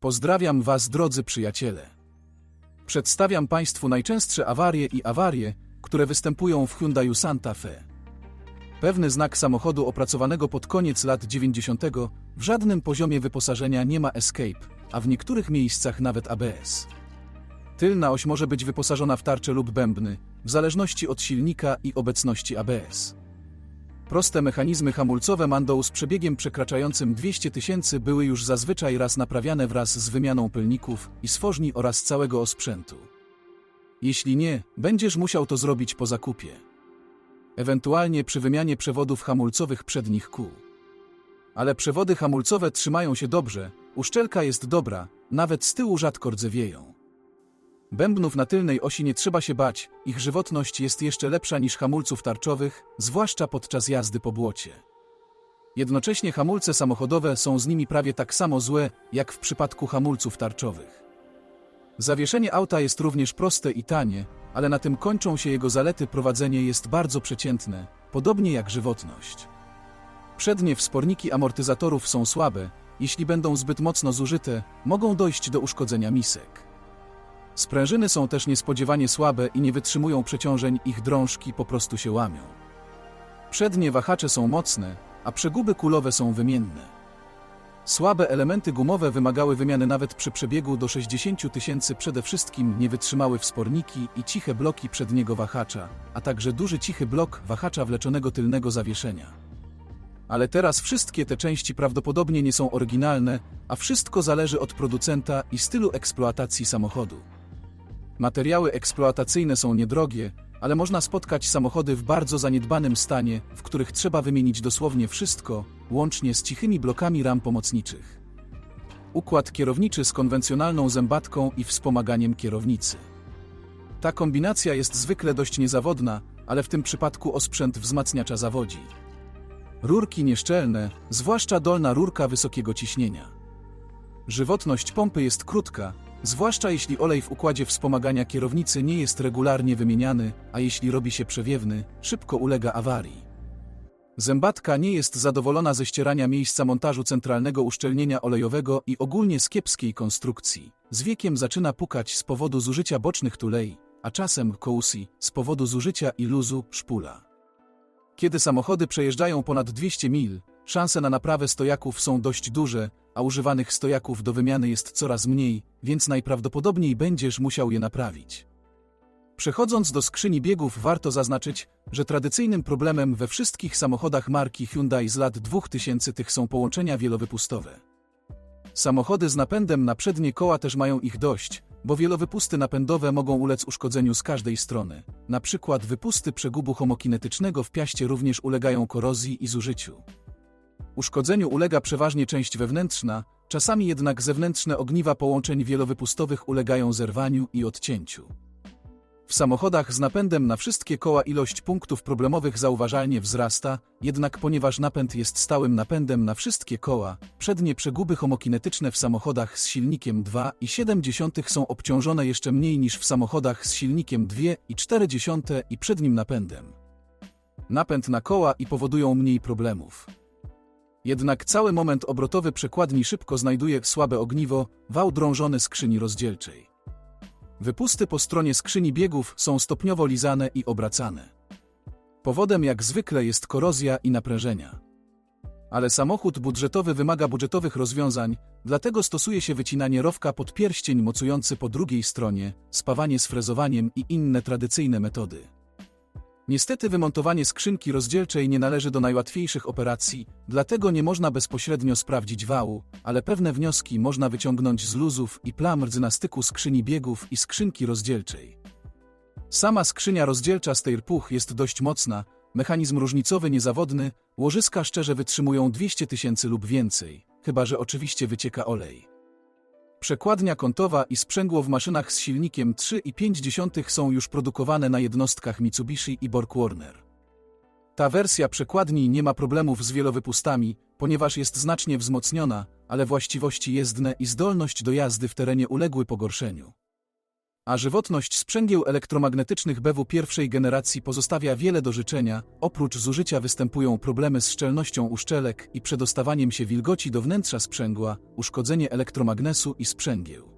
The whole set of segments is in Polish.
Pozdrawiam Was, drodzy przyjaciele. Przedstawiam Państwu najczęstsze awarie i awarie, które występują w Hyundai Santa Fe. Pewny znak samochodu opracowanego pod koniec lat 90. w żadnym poziomie wyposażenia nie ma Escape, a w niektórych miejscach nawet ABS. Tylna oś może być wyposażona w tarcze lub bębny, w zależności od silnika i obecności ABS. Proste mechanizmy hamulcowe Mando z przebiegiem przekraczającym 200 tysięcy były już zazwyczaj raz naprawiane wraz z wymianą pylników i sfożni oraz całego osprzętu. Jeśli nie, będziesz musiał to zrobić po zakupie. Ewentualnie przy wymianie przewodów hamulcowych przednich kół. Ale przewody hamulcowe trzymają się dobrze, uszczelka jest dobra, nawet z tyłu rzadko rdzewieją. Bębnów na tylnej osi nie trzeba się bać, ich żywotność jest jeszcze lepsza niż hamulców tarczowych, zwłaszcza podczas jazdy po błocie. Jednocześnie hamulce samochodowe są z nimi prawie tak samo złe, jak w przypadku hamulców tarczowych. Zawieszenie auta jest również proste i tanie, ale na tym kończą się jego zalety prowadzenie jest bardzo przeciętne, podobnie jak żywotność. Przednie wsporniki amortyzatorów są słabe, jeśli będą zbyt mocno zużyte, mogą dojść do uszkodzenia misek. Sprężyny są też niespodziewanie słabe i nie wytrzymują przeciążeń, ich drążki po prostu się łamią. Przednie wahacze są mocne, a przeguby kulowe są wymienne. Słabe elementy gumowe wymagały wymiany nawet przy przebiegu do 60 tysięcy. Przede wszystkim nie wytrzymały wsporniki i ciche bloki przedniego wahacza, a także duży cichy blok wahacza wleczonego tylnego zawieszenia. Ale teraz wszystkie te części prawdopodobnie nie są oryginalne, a wszystko zależy od producenta i stylu eksploatacji samochodu. Materiały eksploatacyjne są niedrogie, ale można spotkać samochody w bardzo zaniedbanym stanie, w których trzeba wymienić dosłownie wszystko, łącznie z cichymi blokami ram pomocniczych. Układ kierowniczy z konwencjonalną zębatką i wspomaganiem kierownicy. Ta kombinacja jest zwykle dość niezawodna, ale w tym przypadku osprzęt wzmacniacza zawodzi. Rurki nieszczelne, zwłaszcza dolna rurka wysokiego ciśnienia. Żywotność pompy jest krótka, zwłaszcza jeśli olej w układzie wspomagania kierownicy nie jest regularnie wymieniany, a jeśli robi się przewiewny, szybko ulega awarii. Zębatka nie jest zadowolona ze ścierania miejsca montażu centralnego uszczelnienia olejowego i ogólnie z kiepskiej konstrukcji. Z wiekiem zaczyna pukać z powodu zużycia bocznych tulei, a czasem kousji z powodu zużycia i luzu szpula. Kiedy samochody przejeżdżają ponad 200 mil, szanse na naprawę stojaków są dość duże, a używanych stojaków do wymiany jest coraz mniej, więc najprawdopodobniej będziesz musiał je naprawić. Przechodząc do skrzyni biegów, warto zaznaczyć, że tradycyjnym problemem we wszystkich samochodach marki Hyundai z lat 2000 tych są połączenia wielowypustowe. Samochody z napędem na przednie koła też mają ich dość, bo wielowypusty napędowe mogą ulec uszkodzeniu z każdej strony. Na przykład wypusty przegubu homokinetycznego w piaście również ulegają korozji i zużyciu. Uszkodzeniu ulega przeważnie część wewnętrzna, czasami jednak zewnętrzne ogniwa połączeń wielowypustowych ulegają zerwaniu i odcięciu. W samochodach z napędem na wszystkie koła ilość punktów problemowych zauważalnie wzrasta, jednak ponieważ napęd jest stałym napędem na wszystkie koła, przednie przeguby homokinetyczne w samochodach z silnikiem 2,7 są obciążone jeszcze mniej niż w samochodach z silnikiem 2,4 i przednim napędem. Napęd na koła i powodują mniej problemów. Jednak cały moment obrotowy przekładni szybko znajduje słabe ogniwo, wał drążony skrzyni rozdzielczej. Wypusty po stronie skrzyni biegów są stopniowo lizane i obracane. Powodem jak zwykle jest korozja i naprężenia. Ale samochód budżetowy wymaga budżetowych rozwiązań, dlatego stosuje się wycinanie rowka pod pierścień mocujący po drugiej stronie, spawanie z frezowaniem i inne tradycyjne metody. Niestety wymontowanie skrzynki rozdzielczej nie należy do najłatwiejszych operacji, dlatego nie można bezpośrednio sprawdzić wału, ale pewne wnioski można wyciągnąć z luzów i plam na styku skrzyni biegów i skrzynki rozdzielczej. Sama skrzynia rozdzielcza Steyr-Puch jest dość mocna, mechanizm różnicowy niezawodny, łożyska szczerze wytrzymują 200 tysięcy lub więcej, chyba że oczywiście wycieka olej. Przekładnia kątowa i sprzęgło w maszynach z silnikiem 3,5 są już produkowane na jednostkach Mitsubishi i BorgWarner. Ta wersja przekładni nie ma problemów z wielowypustami, ponieważ jest znacznie wzmocniona, ale właściwości jezdne i zdolność do jazdy w terenie uległy pogorszeniu. A żywotność sprzęgieł elektromagnetycznych BW pierwszej generacji pozostawia wiele do życzenia, oprócz zużycia występują problemy z szczelnością uszczelek i przedostawaniem się wilgoci do wnętrza sprzęgła, uszkodzenie elektromagnesu i sprzęgieł.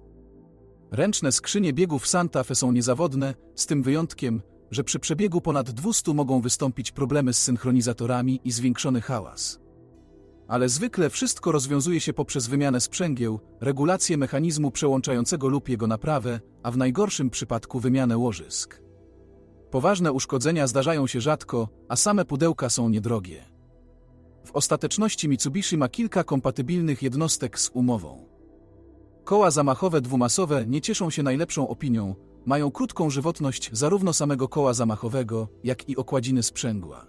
Ręczne skrzynie biegów Santa Fe są niezawodne, z tym wyjątkiem, że przy przebiegu ponad 200 mogą wystąpić problemy z synchronizatorami i zwiększony hałas. Ale zwykle wszystko rozwiązuje się poprzez wymianę sprzęgieł, regulację mechanizmu przełączającego lub jego naprawę, a w najgorszym przypadku wymianę łożysk. Poważne uszkodzenia zdarzają się rzadko, a same pudełka są niedrogie. W ostateczności Mitsubishi ma kilka kompatybilnych jednostek z umową. Koła zamachowe dwumasowe nie cieszą się najlepszą opinią, mają krótką żywotność zarówno samego koła zamachowego, jak i okładziny sprzęgła.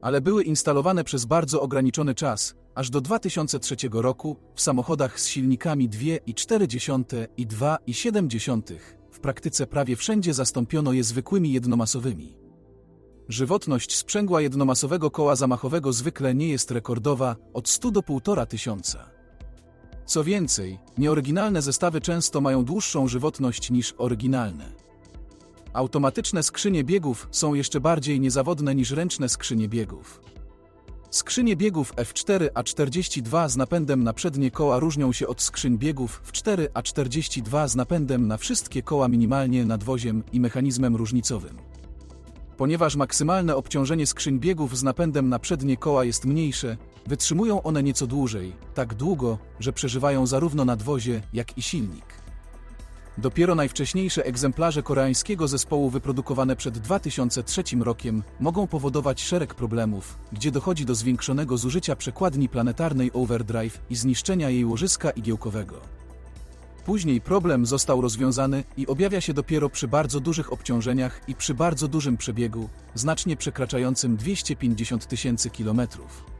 Ale były instalowane przez bardzo ograniczony czas, aż do 2003 roku, w samochodach z silnikami 2,4 i 2,7. W praktyce prawie wszędzie zastąpiono je zwykłymi jednomasowymi. Żywotność sprzęgła jednomasowego koła zamachowego zwykle nie jest rekordowa, od 100 do 1,5 tysiąca. Co więcej, nieoryginalne zestawy często mają dłuższą żywotność niż oryginalne. Automatyczne skrzynie biegów są jeszcze bardziej niezawodne niż ręczne skrzynie biegów. Skrzynie biegów F4A42 z napędem na przednie koła różnią się od skrzyń biegów F4A42 z napędem na wszystkie koła minimalnie nadwoziem i mechanizmem różnicowym. Ponieważ maksymalne obciążenie skrzyń biegów z napędem na przednie koła jest mniejsze, wytrzymują one nieco dłużej, tak długo, że przeżywają zarówno nadwozie, jak i silnik. Dopiero najwcześniejsze egzemplarze koreańskiego zespołu wyprodukowane przed 2003 rokiem mogą powodować szereg problemów, gdzie dochodzi do zwiększonego zużycia przekładni planetarnej Overdrive i zniszczenia jej łożyska igiełkowego. Później problem został rozwiązany i objawia się dopiero przy bardzo dużych obciążeniach i przy bardzo dużym przebiegu, znacznie przekraczającym 250 tysięcy kilometrów.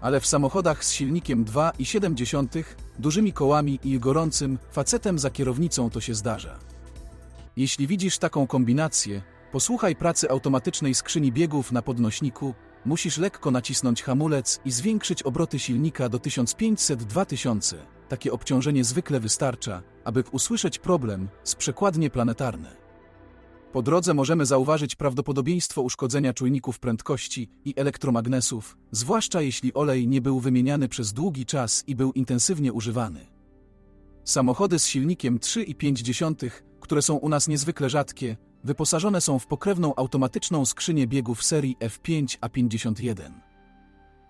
Ale w samochodach z silnikiem 2,7, dużymi kołami i gorącym facetem za kierownicą to się zdarza. Jeśli widzisz taką kombinację, posłuchaj pracy automatycznej skrzyni biegów na podnośniku, musisz lekko nacisnąć hamulec i zwiększyć obroty silnika do 1500-2000. Takie obciążenie zwykle wystarcza, aby usłyszeć problem z przekładnie planetarne. Po drodze możemy zauważyć prawdopodobieństwo uszkodzenia czujników prędkości i elektromagnesów, zwłaszcza jeśli olej nie był wymieniany przez długi czas i był intensywnie używany. Samochody z silnikiem 3,5, które są u nas niezwykle rzadkie, wyposażone są w pokrewną automatyczną skrzynię biegów serii F5A51.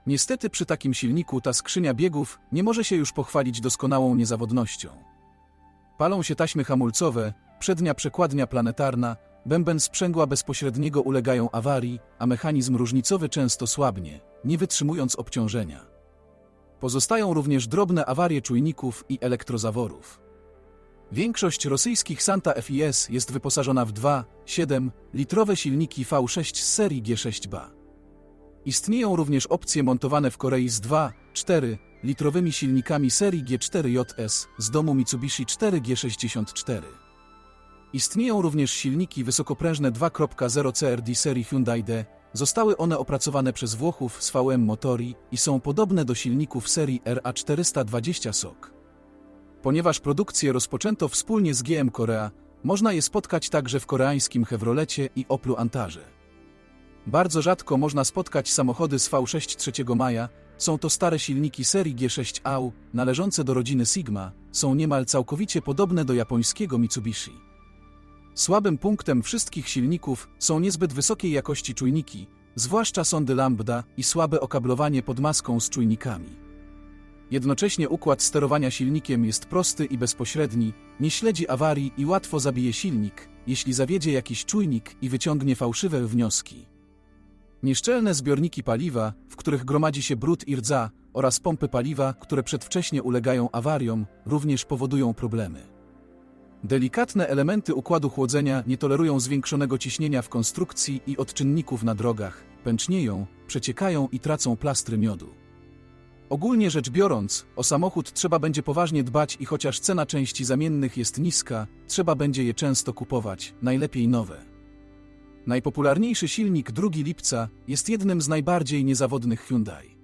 Niestety przy takim silniku ta skrzynia biegów nie może się już pochwalić doskonałą niezawodnością. Palą się taśmy hamulcowe, przednia przekładnia planetarna, bęben sprzęgła bezpośredniego ulegają awarii, a mechanizm różnicowy często słabnie, nie wytrzymując obciążenia. Pozostają również drobne awarie czujników i elektrozaworów. Większość rosyjskich Santa FIS jest wyposażona w 2,7 litrowe silniki V6 z serii G6BA. Istnieją również opcje montowane w Korei z 2,4 litrowymi silnikami serii G4JS z domu Mitsubishi 4G64. Istnieją również silniki wysokoprężne 2.0 CRD serii Hyundai D. Zostały one opracowane przez Włochów z VM Motori i są podobne do silników serii RA420 SOK. Ponieważ produkcję rozpoczęto wspólnie z GM Korea, można je spotkać także w koreańskim Chevrolecie i Oplu Antarze. Bardzo rzadko można spotkać samochody z V6 3 maja, są to stare silniki serii G6AU, należące do rodziny Sigma, są niemal całkowicie podobne do japońskiego Mitsubishi. Słabym punktem wszystkich silników są niezbyt wysokiej jakości czujniki, zwłaszcza sondy lambda i słabe okablowanie pod maską z czujnikami. Jednocześnie układ sterowania silnikiem jest prosty i bezpośredni, nie śledzi awarii i łatwo zabije silnik, jeśli zawiedzie jakiś czujnik i wyciągnie fałszywe wnioski. Nieszczelne zbiorniki paliwa, w których gromadzi się brud i rdza, oraz pompy paliwa, które przedwcześnie ulegają awariom, również powodują problemy. Delikatne elementy układu chłodzenia nie tolerują zwiększonego ciśnienia w konstrukcji i odczynników na drogach, pęcznieją, przeciekają i tracą plastry miodu. Ogólnie rzecz biorąc, o samochód trzeba będzie poważnie dbać i chociaż cena części zamiennych jest niska, trzeba będzie je często kupować, najlepiej nowe. Najpopularniejszy silnik 2 lipca jest jednym z najbardziej niezawodnych Hyundai.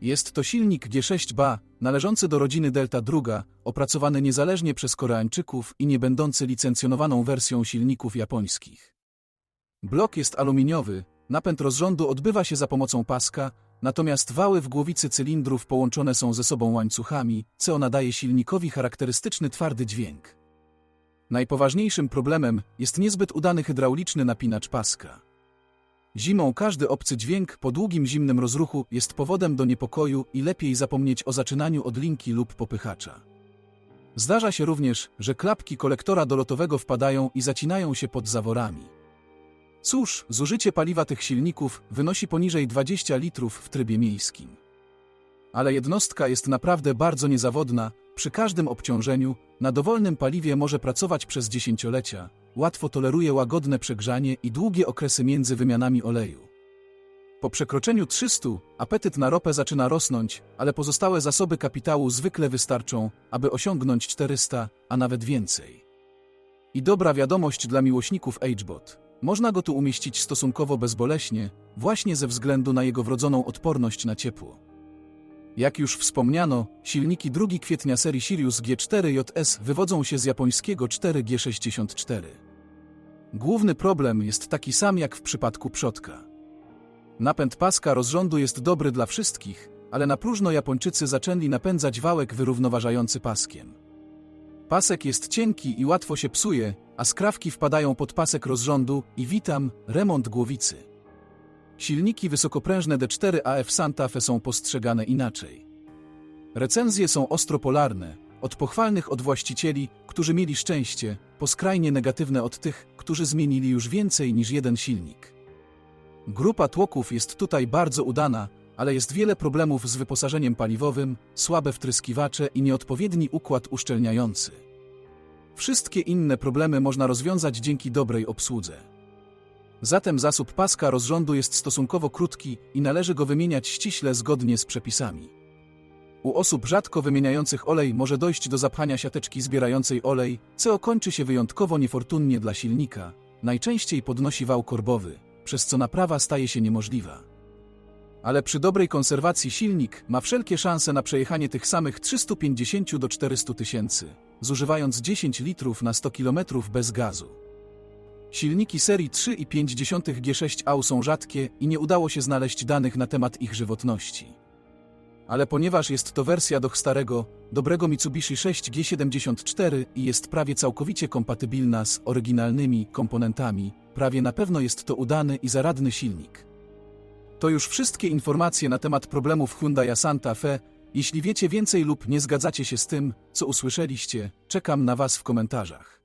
Jest to silnik G6BA, należący do rodziny Delta II, opracowany niezależnie przez Koreańczyków i nie będący licencjonowaną wersją silników japońskich. Blok jest aluminiowy, napęd rozrządu odbywa się za pomocą paska, natomiast wały w głowicy cylindrów połączone są ze sobą łańcuchami, co nadaje silnikowi charakterystyczny twardy dźwięk. Najpoważniejszym problemem jest niezbyt udany hydrauliczny napinacz paska. Zimą każdy obcy dźwięk po długim zimnym rozruchu jest powodem do niepokoju i lepiej zapomnieć o zaczynaniu od linki lub popychacza. Zdarza się również, że klapki kolektora dolotowego wpadają i zacinają się pod zaworami. Cóż, zużycie paliwa tych silników wynosi poniżej 20 litrów w trybie miejskim. Ale jednostka jest naprawdę bardzo niezawodna, przy każdym obciążeniu, na dowolnym paliwie może pracować przez dziesięciolecia, łatwo toleruje łagodne przegrzanie i długie okresy między wymianami oleju. Po przekroczeniu 300 apetyt na ropę zaczyna rosnąć, ale pozostałe zasoby kapitału zwykle wystarczą, aby osiągnąć 400, a nawet więcej. I dobra wiadomość dla miłośników HBOT. Można go tu umieścić stosunkowo bezboleśnie, właśnie ze względu na jego wrodzoną odporność na ciepło. Jak już wspomniano, silniki 2 kwietnia serii Sirius G4JS wywodzą się z japońskiego 4G64. Główny problem jest taki sam jak w przypadku przodka. Napęd paska rozrządu jest dobry dla wszystkich, ale na próżno Japończycy zaczęli napędzać wałek wyrównoważający paskiem. Pasek jest cienki i łatwo się psuje, a skrawki wpadają pod pasek rozrządu i witam, remont głowicy. Silniki wysokoprężne D4 AF Santa Fe są postrzegane inaczej. Recenzje są ostro polarne, od pochwalnych od właścicieli, którzy mieli szczęście, po skrajnie negatywne od tych, którzy zmienili już więcej niż jeden silnik. Grupa tłoków jest tutaj bardzo udana, ale jest wiele problemów z wyposażeniem paliwowym, słabe wtryskiwacze i nieodpowiedni układ uszczelniający. Wszystkie inne problemy można rozwiązać dzięki dobrej obsłudze. Zatem zasób paska rozrządu jest stosunkowo krótki i należy go wymieniać ściśle zgodnie z przepisami. U osób rzadko wymieniających olej może dojść do zapchania siateczki zbierającej olej, co kończy się wyjątkowo niefortunnie dla silnika. Najczęściej podnosi wał korbowy, przez co naprawa staje się niemożliwa. Ale przy dobrej konserwacji silnik ma wszelkie szanse na przejechanie tych samych 350 do 400 tysięcy, zużywając 10 litrów na 100 km bez gazu. Silniki serii 3,5 G6 AU są rzadkie i nie udało się znaleźć danych na temat ich żywotności. Ale ponieważ jest to wersja do starego, dobrego Mitsubishi 6G74 i jest prawie całkowicie kompatybilna z oryginalnymi komponentami, prawie na pewno jest to udany i zaradny silnik. To już wszystkie informacje na temat problemów Hyundai Santa Fe. Jeśli wiecie więcej lub nie zgadzacie się z tym, co usłyszeliście, czekam na Was w komentarzach.